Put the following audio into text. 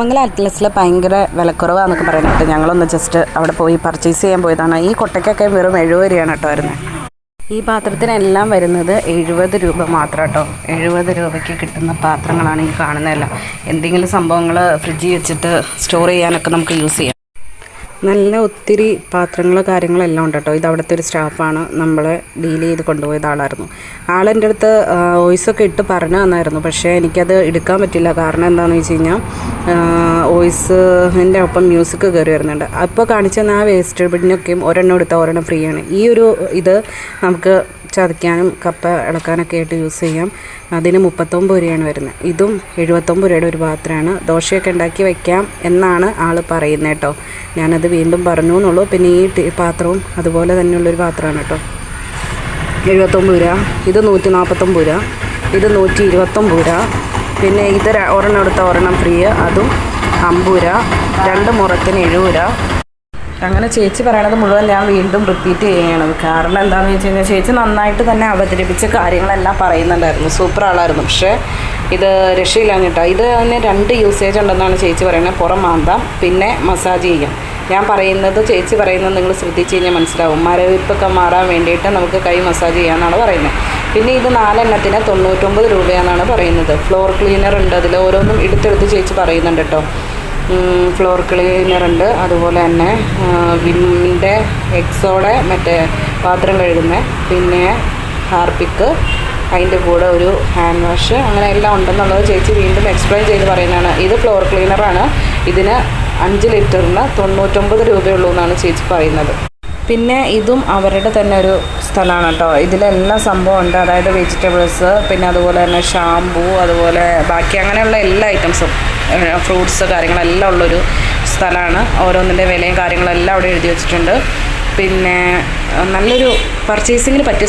മംഗല അറ്റ്ലസിൽ ഭയങ്കര വിലക്കുറവാന്നൊക്കെ പറയുന്നുണ്ട് ഞങ്ങളൊന്ന് ജസ്റ്റ് അവിടെ പോയി പർച്ചേസ് ചെയ്യാൻ പോയതാണ്. ഈ കൊട്ടയ്ക്കൊക്കെ വെറും എഴുപത് രൂപയാണ് കേട്ടോ വരുന്നത്. ഈ പാത്രത്തിനെല്ലാം വരുന്നത് എഴുപത് രൂപ മാത്രം കേട്ടോ. എഴുപത് രൂപയ്ക്ക് കിട്ടുന്ന പാത്രങ്ങളാണ് ഈ കാണുന്നതെല്ലാം. എന്തെങ്കിലും സംഭവങ്ങൾ ഫ്രിഡ്ജിൽ വെച്ചിട്ട് സ്റ്റോർ ചെയ്യാനൊക്കെ നമുക്ക് യൂസ് ചെയ്യാം. നല്ല ഒത്തിരി പാത്രങ്ങൾ കാര്യങ്ങളെല്ലാം ഉണ്ട് കേട്ടോ ഇത് അവിടുത്തെ ഒരു സ്റ്റാഫാണ് നമ്മളെ ഡീൽ ചെയ്ത് കൊണ്ടുപോയത് ആളായിരുന്നു. ആളെന്റെ അടുത്ത് വോയിസൊക്കെ ഇട്ട് പറഞ്ഞു തന്നായിരുന്നു. പക്ഷേ എനിക്കത് എടുക്കാൻ പറ്റില്ല. കാരണം എന്താണെന്ന് വെച്ച് കഴിഞ്ഞാൽ വോയിസിന്റെ ഒപ്പം മ്യൂസിക് കയറി വരുന്നുണ്ട്. അപ്പോൾ കാണിച്ചു തന്ന ആ വേസ്റ്റ് ബിഡിനൊക്കെയും ഒരെണ്ണം എടുത്താൽ ഒരെണ്ണം ഫ്രീ ആണ്. ഈ ഒരു ഇത് നമുക്ക് ചതയ്ക്കാനും കപ്പ ഇളക്കാനൊക്കെ ആയിട്ട് യൂസ് ചെയ്യാം. അതിന് മുപ്പത്തൊമ്പത് രൂപയാണ് വരുന്നത്. ഇതും എഴുപത്തൊമ്പത് രൂപയുടെ ഒരു പാത്രമാണ്. ദോശയൊക്കെ ഉണ്ടാക്കി വയ്ക്കാം എന്നാണ് ആൾ പറയുന്നത് കേട്ടോ. ഞാനത് വീണ്ടും പറഞ്ഞു എന്നുള്ളൂ. പിന്നെ ഈ പാത്രവും അതുപോലെ തന്നെയുള്ളൊരു പാത്രമാണ് കേട്ടോ. എഴുപത്തൊമ്പത് രൂപ. ഇത് നൂറ്റി നാൽപ്പത്തൊമ്പത് രൂപ. ഇത് നൂറ്റി ഇരുപത്തൊമ്പത് രൂപ. പിന്നെ ഇത് ഒരെണ്ണം എടുത്ത ഒരെണ്ണം ഫ്രീ. അതും അമ്പൂര രണ്ട് മുറത്തിന് എഴുപത് രൂപ. അങ്ങനെ ചേച്ചി പറയണത് മുഴുവൻ ഞാൻ വീണ്ടും റിപ്പീറ്റ് ചെയ്യണം. കാരണം എന്താണെന്ന് വെച്ച് കഴിഞ്ഞാൽ ചേച്ചി നന്നായിട്ട് തന്നെ അവതരിപ്പിച്ച കാര്യങ്ങളെല്ലാം പറയുന്നുണ്ടായിരുന്നു. സൂപ്പർ ആളായിരുന്നു. പക്ഷേ ഇത് രക്ഷയില്ലാഞ്ഞിട്ടോ ഇത് തന്നെ രണ്ട് യൂസേജ് ഉണ്ടെന്നാണ് ചേച്ചി പറയുന്നത്. പുറം മാന്താം പിന്നെ മസാജ് ചെയ്യാം. ഞാൻ പറയുന്നത് ചേച്ചി പറയുന്നത് നിങ്ങൾ ശ്രദ്ധിച്ച് കഴിഞ്ഞാൽ മനസ്സിലാവും. മരവിപ്പൊക്കെ മാറാൻ വേണ്ടിയിട്ട് നമുക്ക് കൈ മസാജ് ചെയ്യാമെന്നാണ് പറയുന്നത്. പിന്നെ ഇത് നാലെണ്ണത്തിന് തൊണ്ണൂറ്റൊമ്പത് രൂപയാണെന്നാണ് പറയുന്നത്. ഫ്ലോർ ക്ലീനർ ഉണ്ട്. അതിൽ ഓരോന്നും എടുത്തെടുത്ത് ചേച്ചി പറയുന്നുണ്ട് കേട്ടോ. ഫ്ലോർ ക്ലീനർ ഉണ്ട്. അതുപോലെ തന്നെ വിമ്മിന്റെ എക്സോടെ മറ്റേ പാത്രം കഴുകുന്ന. പിന്നെ ഹാർപ്പിക്ക് അതിന്റെ കൂടെ ഒരു ഹാൻഡ് വാഷ് അങ്ങനെ എല്ലാം ഉണ്ടെന്നുള്ളത് ചേച്ചി വീണ്ടും എക്സ്പ്ലെയിൻ ചെയ്ത് പറയുന്നതാണ്. ഇത് ഫ്ലോർ ക്ലീനറാണ് ഇതിന് അഞ്ച് ലിറ്ററിന് തൊണ്ണൂറ്റൊമ്പത് രൂപയുള്ളൂ എന്നാണ് ചേച്ചി പറയുന്നത്. പിന്നെ ഇതും അവരുടെ തന്നെ ഒരു സ്ഥലമാണ് കേട്ടോ. ഇതിലെല്ലാം സംഭവം ഉണ്ട്. അതായത് വെജിറ്റബിൾസ് പിന്നെ അതുപോലെ തന്നെ ഷാമ്പൂ അതുപോലെ ബാക്കി അങ്ങനെയുള്ള എല്ലാ ഐറ്റംസും ഫ്രൂട്ട്സ് കാര്യങ്ങളെല്ലാം ഉള്ളൊരു സ്ഥലമാണ്. ഓരോന്നിന്റെ വിലയും കാര്യങ്ങളെല്ലാം അവിടെ എഴുതി വെച്ചിട്ടുണ്ട്. പിന്നെ നല്ലൊരു പർച്ചേസിങ്ങിന് പറ്റിയ